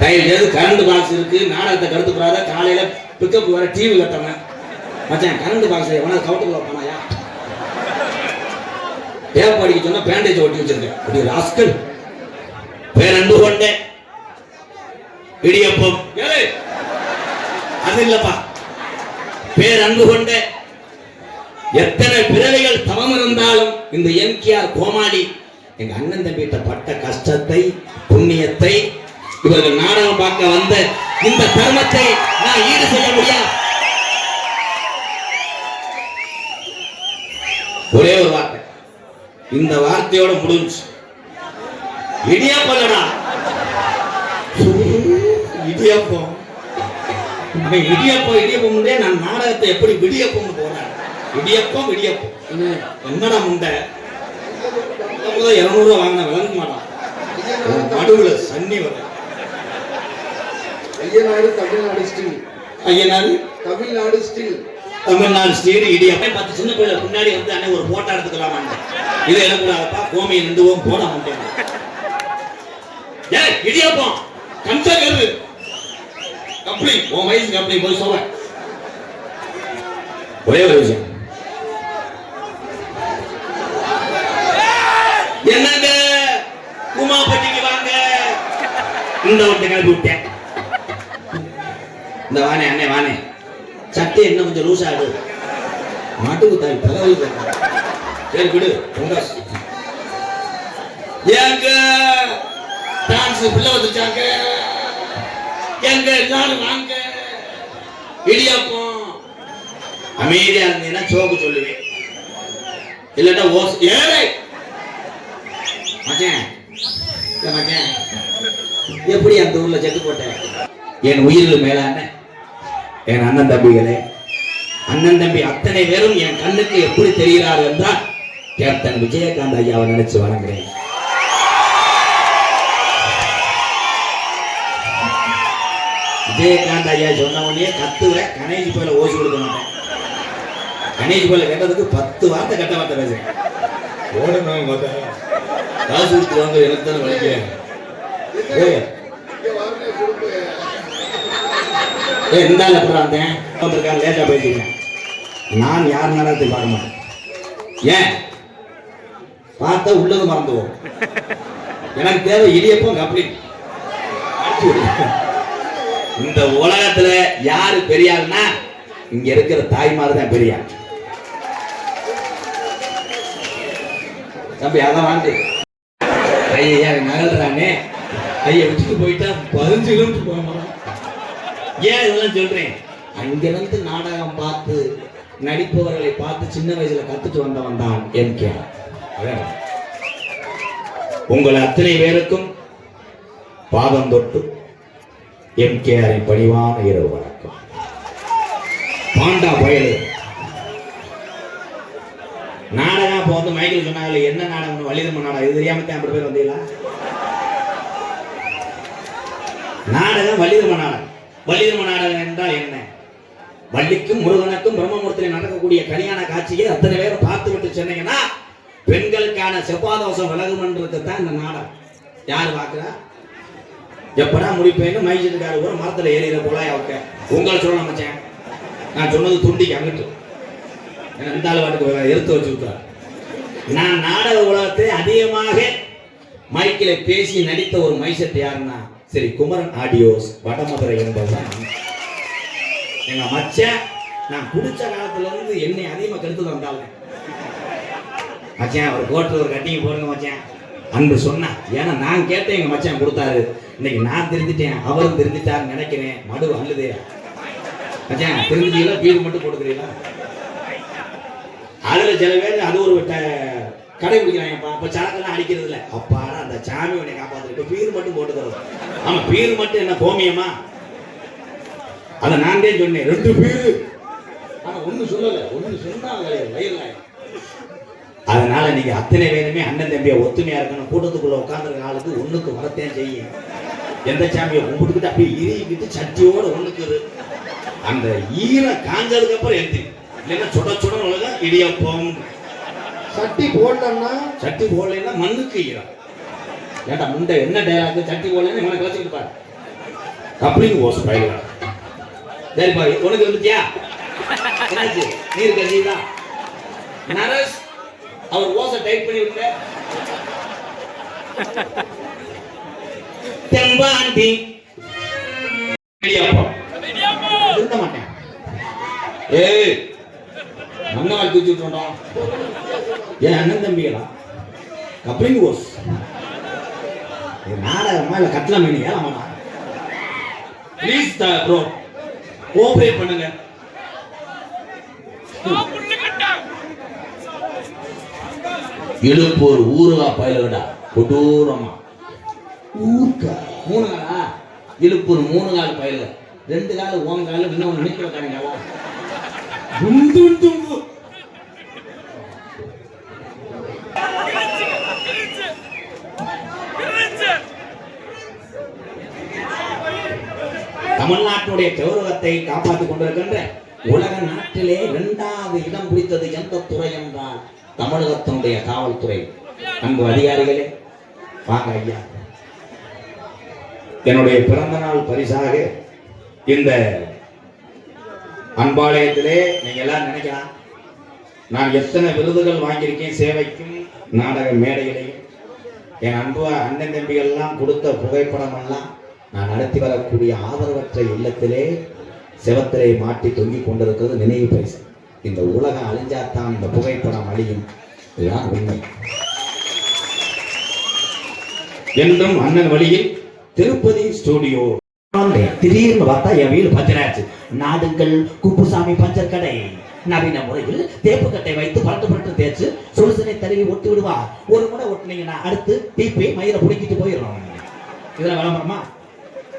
தயவு செய்து current box இருக்கு. நாடகத்தை கருத்து கூடாத காலையில பிக்கப் வர டிவி கட்டவன். மச்சான் கரண்ட் பாக்ஸ் எவனா கவுட்டுக்குள்ள போனாயா? டேப் அடிக்க சொன்னா பேண்டேஜ் ஒட்டி வச்சிருக்கேன். அப்படி ராஸ்கல். அன்பு கொண்டேன் இடியப்பம். ஏய், அது இல்லப்பா. பேரன்பு கொண்டே எத்தனை பிறவைகள் தவம் இருந்தாலும் இந்த எம்கேஆர் கோமாளி எங்க அண்ணன் தம்பிட்ட பட்ட கஷ்டத்தை புண்ணியத்தை இவர்கள் நாடகம் பார்க்க வந்த இந்த தர்மத்தை நான் ஈடு செய்ய முடியாது. ஒரே ஒரு வார்த்தை. இந்த வார்த்தையோட முடிஞ்சு இடியாப்பல்லடா இடியாப்பம். அவன் இடியப்பம் இடியப்பம் நான் நாடகத்தை எப்படி விடியப்பம்னு போறேன் இடியப்பம் விடியப்பம் என்னடா முண்டை? முதல் இருநூறு ரூபா வாங்கின விளங்க மாட்டான். நடுவுல சன்னி வர ஐயனாடு தமிழ்நாடு ஸ்டில். ஐயனாரு? தமிழ்நாடு ஸ்டில். தமிழ்நாடு ஸ்டேட் இடியப்பம். பத்து சின்ன பிள்ளை பின்னாடி வந்து அண்ணன் ஒரு போட்டோ எடுத்துக்கலாமா இது எழுக்கூடாதப்பா கோமியை நின்று போட மாட்டேன். ஏய் இடியப்பம். கம்சகரு அப்படி உன் வயசுக்கு அப்படி போய் சொல்ல ஒரே ஒரு விஷயம். என்னங்க? உமாபட்டிக்கு வாங்க. இந்த விட்டு கிளப்பி விட்டேன். இந்த வானே அண்ணே வானே. சட்டை என்ன கொஞ்சம் லூஸ் ஆடு மாட்டுக்கு தாய் பதவி சரி விடு. ஏங்க? டான்ஸ் பிள்ளை வந்துச்சாங்க? எங்க எல்லாரும் வாங்க. இடியாப்பம். அமைதியா இருந்தீங்கன்னா சோக்கு சொல்லுவேன். இல்லட்டா ஓஸ் ஏழை மச்சான். எப்படி அந்த ஊர்ல செத்து போட்டேன்? என் உயிரில் மேலான என் அண்ணன் தம்பிகளே அண்ணன் தம்பி அத்தனை பேரும் என் கண்ணுக்கு எப்படி தெரிகிறார் என்றால் கேப்டன் விஜயகாந்த் ஐயாவை நினைச்சு வணங்குறேன். விஜயகாந்த் ஐயா சொன்ன உடனே கத்துவேன் கணேஷ் போல ஓசி கொடுக்க மாட்டேன். கணேஷ் போல கேட்டதுக்கு பத்து வார்த்தை கட்ட வார்த்தை பேசுறேன். ஓடணும் பார்த்தா காசு கொடுத்து வாங்க எனக்கு தானே வலிக்கிறேன் ஏய். இருந்தாலும் ஏய் அப்புறம் வந்தேன்? வந்திருக்கான் லேட்டா பேசிட்டேன் நான் யார் நடத்தி பார்க்க மாட்டேன். ஏன்? பார்த்தா உள்ளது மறந்துவோம் எனக்கு தேவை இடியப்பம் கப்பலி இந்த உலகத்துல யாரு பெரியாருன்னா இங்க இருக்கிற தாய்மார் தான் பெரியார். தம்பி அதான் வாண்டு ஐயா நகல்றானே ஐயா விட்டுட்டு போயிட்டா பதினஞ்சு கிலோமீட்டர் போக மாட்டான். ஏன் இதெல்லாம் சொல்றேன்? அங்கிருந்து நாடகம் பார்த்து நடிப்பவர்களை பார்த்து சின்ன வயசுல கத்துட்டு வந்தவன் தான் எம் கே. உங்கள் அத்தனை பேருக்கும் பாதம் தொட்டு எம் கே ஆரின் பணிவான இரவு வணக்கம். பாண்டா பயலு. நாடகம் இப்போ வந்து மைக்கேல் சொன்னாங்க என்ன நாடகம் வள்ளிதம்ம நாடகம் இது தெரியாம தான் அப்படி பேர் வந்தீங்களா? நாடகம் வள்ளிதம்ம நாடகம். வள்ளிதம்ம நாடகம் என்றால் என்ன? வள்ளிக்கும் முருகனுக்கும் பிரம்மமூர்த்தி நடக்கக்கூடிய கல்யாண காட்சியை அத்தனை பேரும் பார்த்து விட்டு சொன்னீங்கன்னா பெண்களுக்கான செவ்வாதோஷம் விலகுமன்றது தான் இந்த நாடகம். யார் பார்க்குறா? எப்படா முடிப்பேன்னு மைசூருக்கார கூட மரத்துல ஏறிற போல அவங்க உங்களை சொல்லணும் மச்சேன். நான் சொன்னது துண்டிக்கு அங்கிட்டு. எந்த இந்த எடுத்து வச்சு விட்டார் நான் நாடக உலகத்தை அதிகமாக மைக்கில பேசி நடித்த ஒரு மைசெட் யாருன்னா சரி குமரன் ஆடியோஸ் வடமதுரை என்பதுதான். எங்க மச்ச நான் குடிச்ச காலத்துல இருந்து என்னை அதிகமா கெடுத்து வந்தாங்க மச்சான் ஒரு கோட்டில் ஒரு கட்டிங் போடுங்க மச்சான். அன்று சொன்னேன் ஏன்னா நான் கேட்டேன் எங்க மச்சான் கொடுத்தாரு. இன்னைக்கு நான் திருந்திட்டேன் அவரும் திருந்திட்டாருன்னு நினைக்கிறேன். மடு அல்லது மச்சான் திருந்திட்டீங்களா பீர் மட்டும் கொடுக்குறீங்களா அதுல சில பேர் அது ஒரு ட- கடைபிடிக்கிறாங்கப்பா அப்ப சரக்கெல்லாம் அடிக்கிறது இல்ல அப்பாடா அந்த சாமி உன்னை காப்பாத்து இப்ப பீர் மட்டும் போட்டுக்கிறது ஆமா பீர் மட்டும் என்ன கோமியமா? அத நான் தான் சொன்னேன். ரெண்டு பீர். ஆனா ஒண்ணு சொல்லல. ஒண்ணு சொன்னாங்க வயிறுல. அதனால நீங்க அத்தனை பேருமே அண்ணன் தம்பியா ஒத்துமையா இருக்கணும். கூட்டத்துக்குள்ள உட்காந்துருக்க ஆளுக்கு ஒண்ணுக்கு வரத்தேன் செய்யும். எந்த சாமியை கும்பிட்டுக்கிட்டு அப்படியே இறுகிக்கிட்டு சட்டியோட ஒண்ணுக்கு அந்த ஈரம் காஞ்சதுக்கு அப்புறம் எழுதி இல்லைன்னா சுட சுட உலகம் இடியப்பம். சட்டி போடலன்னா? சட்டி போடலைன்னா மண்ணுக்கு ஈரம் ஏன்டா முண்டை என்ன டேலாக்கு சட்டி போடலைன்னு இவனை கலச்சிக்கிட்டு பாரு. கப்ளிங் ஓஸ் பயிரா சரிப்பா உனக்கு வந்துட்டியா? என்னாச்சு? நீர் கஞ்சிதா நரஸ் அவர் ஓசை டைப் பண்ணி விட்ட தெம்பாண்டி. இடியாப்பம். திருந்த மாட்டேன். ஏய் நம்ம ஆள் தூக்கி விட்டுறோம் என் அண்ணன் தம்பிகளா கப்ளிங் ஓஸ் இது நாடகமா இல்ல கட்ல மீன் ஏலாமா ப்ளீஸ் ப்ரோ கோஆபரேட் பண்ணுங்க. இழுப்பூர் ஊருகா பயலுடா கொடூரமா. ஊருக்கா மூணு காலா? இழுப்பூர் மூணு கால் பயலு ரெண்டு கால ஓம் கால இன்னொன்று நிற்கிற காரங்களா துண்டு. நம்முடைய கௌரவத்தை காப்பாற்றிக் கொண்டிருக்கின்ற உலக நாட்டிலே இரண்டாவது இடம் பிடித்தது எந்த துறை என்றால் தமிழகத்தினுடைய காவல்துறை. அன்பு அதிகாரிகளே வாங்க ஐயா. என்னுடைய பிறந்த நாள் பரிசாக இந்த அன்பாலயத்திலே நீங்க எல்லாம் நினைக்கலாம். நான் எத்தனை விருதுகள் வாங்கியிருக்கேன் சேவைக்கும் நாடக மேடைகளையும் என் அன்பு அண்ணன் தம்பிகள் எல்லாம் கொடுத்த புகைப்படம் எல்லாம் நான் நடத்தி வரக்கூடிய ஆதரவற்ற இல்லத்திலே செவத்திலே மாட்டி தொங்கிக் கொண்டிருக்கிறது நினைவு பரிசு. இந்த உலகம் அழிஞ்சாத்தான் இந்த புகைப்படம் அழியும். இதுதான் உண்மை. என்றும் அண்ணன் வழியில் திருப்பதி ஸ்டுடியோ. திடீர்னு பார்த்தா என் வீடு பஞ்சராச்சு. நாடுங்கள் குப்புசாமி பஞ்சர் கடை நவீன முறையில் தேப்பு கட்டை வைத்து பரட்டு பரட்டு தேய்ச்சு சுடுசனை தருவி ஒட்டி விடுவா ஒரு முறை ஒட்டினீங்கன்னா அடுத்து டிபி மயிரை பிடிக்கிட்டு போயிடும். இதெல்லாம் விளம்பரமா?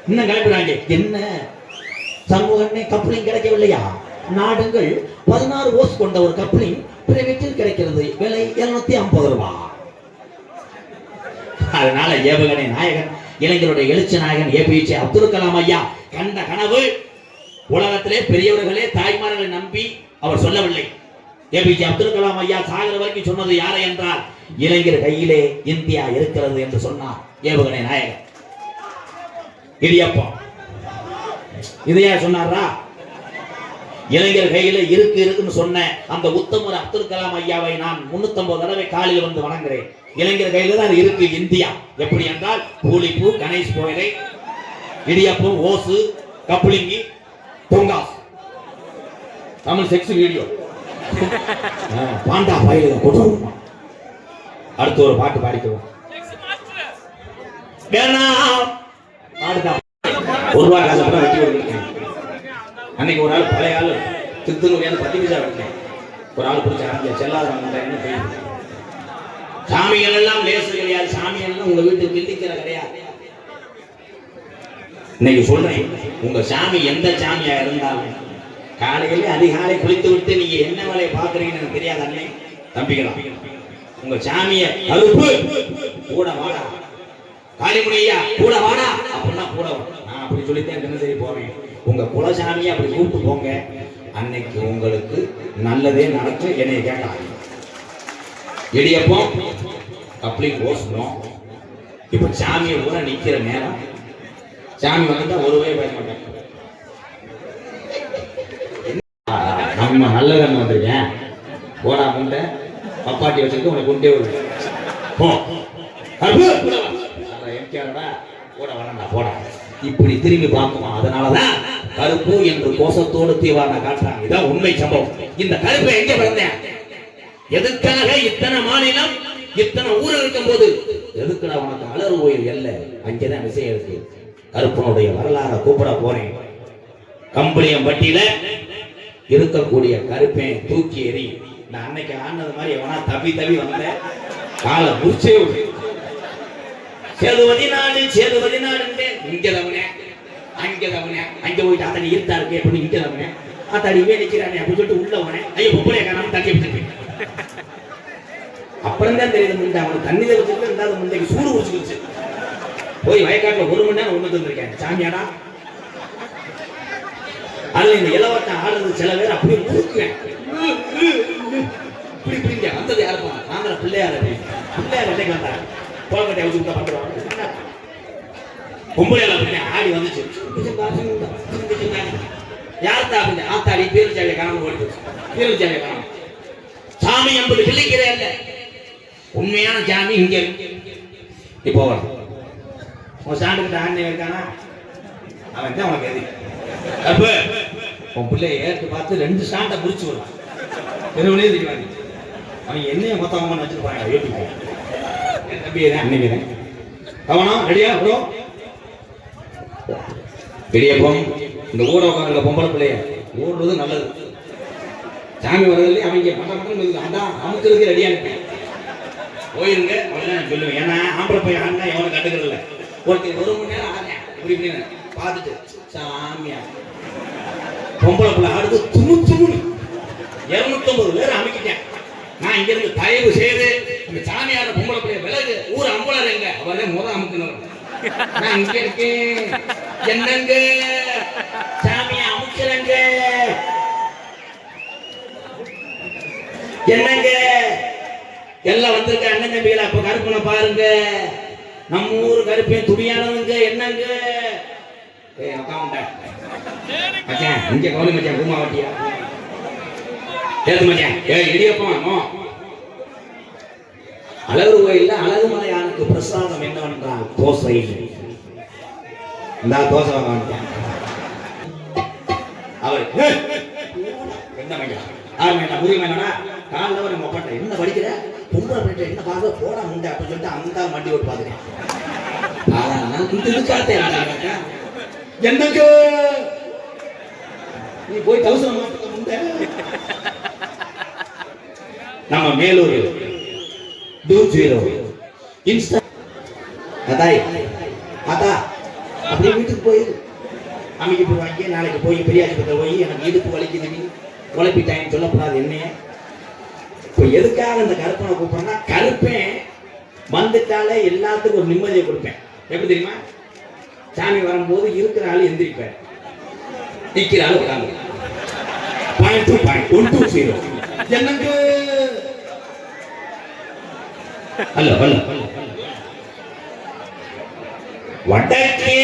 இன்னும் கிளம்பிடுறாங்க என்ன? சமூகமே கப்ளிங் கிடைக்கவில்லையா? நாடுங்கள் பதினாறு ஓஸ் கொண்ட ஒரு கப்ளிங் பிரைவேட்டில் கிடைக்கிறது. விலை இருநூத்தி ஐம்பது ரூபா. அதனால ஏவுகணை நாயகன் இளைஞருடைய எழுச்சி நாயகன் ஏபிஜே அப்துல் கலாம் ஐயா கண்ட கனவு உலகத்திலே பெரியவர்களே தாய்மார்களை நம்பி அவர் சொல்லவில்லை. ஏபிஜே அப்துல் கலாம் ஐயா சாகர வரைக்கும் சொன்னது யாரை என்றால் இளைஞர் கையிலே இந்தியா இருக்கிறது என்று சொன்னார் ஏவுகணை நாயகன். இடியப்பம். இதையா சொன்னாரா இளைஞர் கையில இருக்கு இருக்குன்னு சொன்ன அந்த உத்தமர் அப்துல் கலாம் ஐயாவை நான் முன்னூத்தம்பது தடவை காலில் வந்து வணங்குறேன். இளைஞர் கையில தான் இருக்கு இந்தியா. எப்படி என்றால் பூலிப்பூ கணேஷ் கோயிலை இடியப்பம் ஓசு கப்ளிங்கி பொங்காஸ் தமிழ் செக்ஸ் வீடியோ பாண்டா பயில கொண்டு அடுத்து ஒரு பாட்டு பாடிக்குவோம் வேணாம் ஒரு ரூபா காசு கூட வெட்டி விட்டுருக்கேன் அன்னைக்கு ஒரு ஆள் பழைய ஆள் திருத்தூர் பத்து பைசா விட்டேன் ஒரு ஆள் பிடிச்ச ஆரம்பிச்ச செல்லாதவங்க போய் சாமிகள் எல்லாம் லேசு கிடையாது சாமிகள் எல்லாம் உங்க வீட்டுக்கு கிண்டிக்கிற கிடையாது. இன்னைக்கு சொல்றேன் உங்க சாமி எந்த சாமியா இருந்தாலும் காலையில அதிகாலை குளித்து விட்டு நீங்க என்ன வேலையை பாக்குறீங்கன்னு எனக்கு தெரியாது அண்ணே. தம்பிகளா உங்க சாமிய கருப்பு கூட வாடா. காளிமுனையா கூட வாடா. அப்படின்னா கூட நான் அப்படி சொல்லித்தான் தினசரி போவேன். உங்க குலசாமி அப்படி கூப்பிட்டு போங்க. அன்னைக்கு உங்களுக்கு நல்லதே நடக்கும் என்னைய கேட்டாங்க இடியப்பம் அப்படி ஓசணும் இப்ப சாமியை கூட நிக்கிற நேரம். சாமி வந்துட்டா ஒருவே பயன் பேச நம்ம நல்ல வந்திருக்கேன் போடா முண்டை. பப்பாட்டி வச்சுக்கிட்டு உனக்கு கொண்டே வருவேன் போ. அப்பு, கூட வரண்டா போட வரேன்டா, போடா. இப்படி திரும்பி பார்க்குமா? அதனாலதான் கருப்பு என்று கோஷத்தோடு தீவாரண காட்டுறாங்க. இதான் உண்மை சம்பவம். இந்த கருப்பை எங்க பிறந்தேன்? எதுக்காக இத்தனை மாநிலம் இத்தனை ஊர் இருக்கும் போது எதுக்குடா உனக்கு அலர் கோயில் அல்ல அங்கேதான் விஷயம் இருக்கு. கருப்பனுடைய வரலாறை கூப்பிட போறேன். கம்பளியம்பட்டியில இருக்கக்கூடிய கருப்பேன் தூக்கி எறி நான் அன்னைக்கு ஆனது மாதிரி எவனா தவி தவி வந்த காலை முடிச்சே விட்டு சேதுபதி நாடு சேதுபதி நாடு இங்க அங்கதவனே அங்க அங்க போயிட்டு அத்தனை இருட்டா இருக்கு அப்படின்னு இங்க தவனே அத்தாடி இவே நிக்கிறானே அப்படின்னு சொல்லிட்டு உள்ள உடனே ஐயோ பொம்பளைய காணாம தட்டி விட்டு அப்புறம் தான் தெரியுது முண்டை அவனுக்கு தண்ணியில வச்சுட்டு இருந்தாலும் முண்டைக்கு சூடு குடிச்சுக்கிச்சு போய் வயக்காட்டுல ஒரு மணி நேரம் ஒண்ணு தந்திருக்கேன். சாமியாடா. அதுல இந்த இளவட்டம் ஆடுறது சில பேர் அப்படியே முறுக்குவேன். இப்படி இப்படிங்க வந்தது யாருப்பா? நான் தான் பிள்ளையார் பிள்ளையார் என்னைக்கு வந்தாங்க கோலக்கட்டை அவுச்சு விட்டா பண்ணுவாங்க பொம்பளை அப்படின்னு ஆடி வந்துச்சு. யார்த்தா அப்படின்னு ஆத்தாடி பேருச்சாலை காணாம ஓடி பேருச்சாலை காணாம. சாமி என்பது பிள்ளைக்கிறே இல்ல. உண்மையான சாமி இங்க. இருக்கு. இப்போ வரும் உன் சாண்டுக்கிட்ட ஆண்டை இருக்கானா? அவன் தான் உனக்கு எது அப்ப உன் பிள்ளைய ஏற்று பார்த்து ரெண்டு சாண்டை முடிச்சு விடுவான் தெருவிலே தெரியுவாங்க அவன் என்னைய மொத்தமாக வச்சிருப்பாங்க. யூடியூப் என் தம்பி தான். அன்னைக்கு தான். கவனம் ரெடியா ப்ரோ இடியப்பம் இந்த ஊரை உட்காந்துருக்க பொம்பளை பிள்ளைய. ஓடுறது நல்லது. சாமி வர்றதுல அவங்க மட்ட மட்டும் அதான் அமுக்கிறதுக்கு ரெடியா இருப்பேன். போயிருங்க அவ்வளவுதான் சொல்லுவேன். ஏன்னா ஆம்பளை போய் ஆடினா எவனும் கண்டுக்கிறது இல்லை ஒருத்தர் ஒரு மணி நேரம் ஆனேன் இப்படி இப்படின்னு பார்த்துட்டு சாமியா. பொம்பளை பிள்ளை ஆடுது துணு துணு இருநூத்தொன்பது பேர் அமைக்கிட்டேன். நான் இங்க இருந்து தயவு செய்து அந்த சாமியார பொம்பளை பிள்ளைய விலகு. ஊர் அம்பளர் எங்க? அவரே முத அமுக்கணும் நான் இங்க இருக்கேன். என்னங்க? சாமியை அமுக்கிறங்க. என்னங்க? எல்லாம் வந்திருக்க அண்ணன் தம்பிகளா அப்ப கருப்பனை பாருங்க. நம்ம ஊர் கருப்பேன் துணியானவங்க என்னங்க? ஏய் அக்கா உண்டா? மச்சான் இங்க கவனி மச்சான் குமா வட்டியா? ஏத்து மச்சான் ஏ இடியப்பம் அழகு கோயில்ல அழகு மலையானுக்கு பிரசாதம் என்னவென்றால் தோசை. இந்த தோசை வாங்க அவர் என்ன மச்சான் ஆறு என்ன புரிய வேணா காலைல வர மொப்பட்ட என்ன படிக்கிற? பொம்பளை பண்ணிட்டு என்ன பார்க்க? போட முண்டை அப்படின்னு சொல்லிட்டு அந்த மண்டி ஒரு பார்த்துட்டேன். ஆனா நான் இந்த நீ போய் தௌசண்ட் மாட்டுக்கு முண்டை. நம்ம மேலூர் டூ ஜீரோ இன்ஸ்டா அதாய் அதா அப்படியே வீட்டுக்கு போய் அமைக்க போய் நாளைக்கு போய் பெரியாஸ்பத்திரி போய் எனக்கு இடுப்பு வலிக்குது நீ. உழைப்பிட்டாயின்னு சொல்லக்கூடாது என்னைய இப்போ எதுக்காக இந்த கருப்பனை கூப்பிட்றேன்னா கருப்பேன் வந்துட்டாலே எல்லாத்துக்கும் ஒரு நிம்மதியை கொடுப்பேன். எப்படி தெரியுமா? சாமி வரும்போது இருக்கிற ஆள் எந்திரிப்பேன் நிற்கிற ஆள் உட்காந்து point two point one two zero எனக்கு ಅಲ್ಲ ಅಲ್ಲ. ಒಡಕ್ಕೆ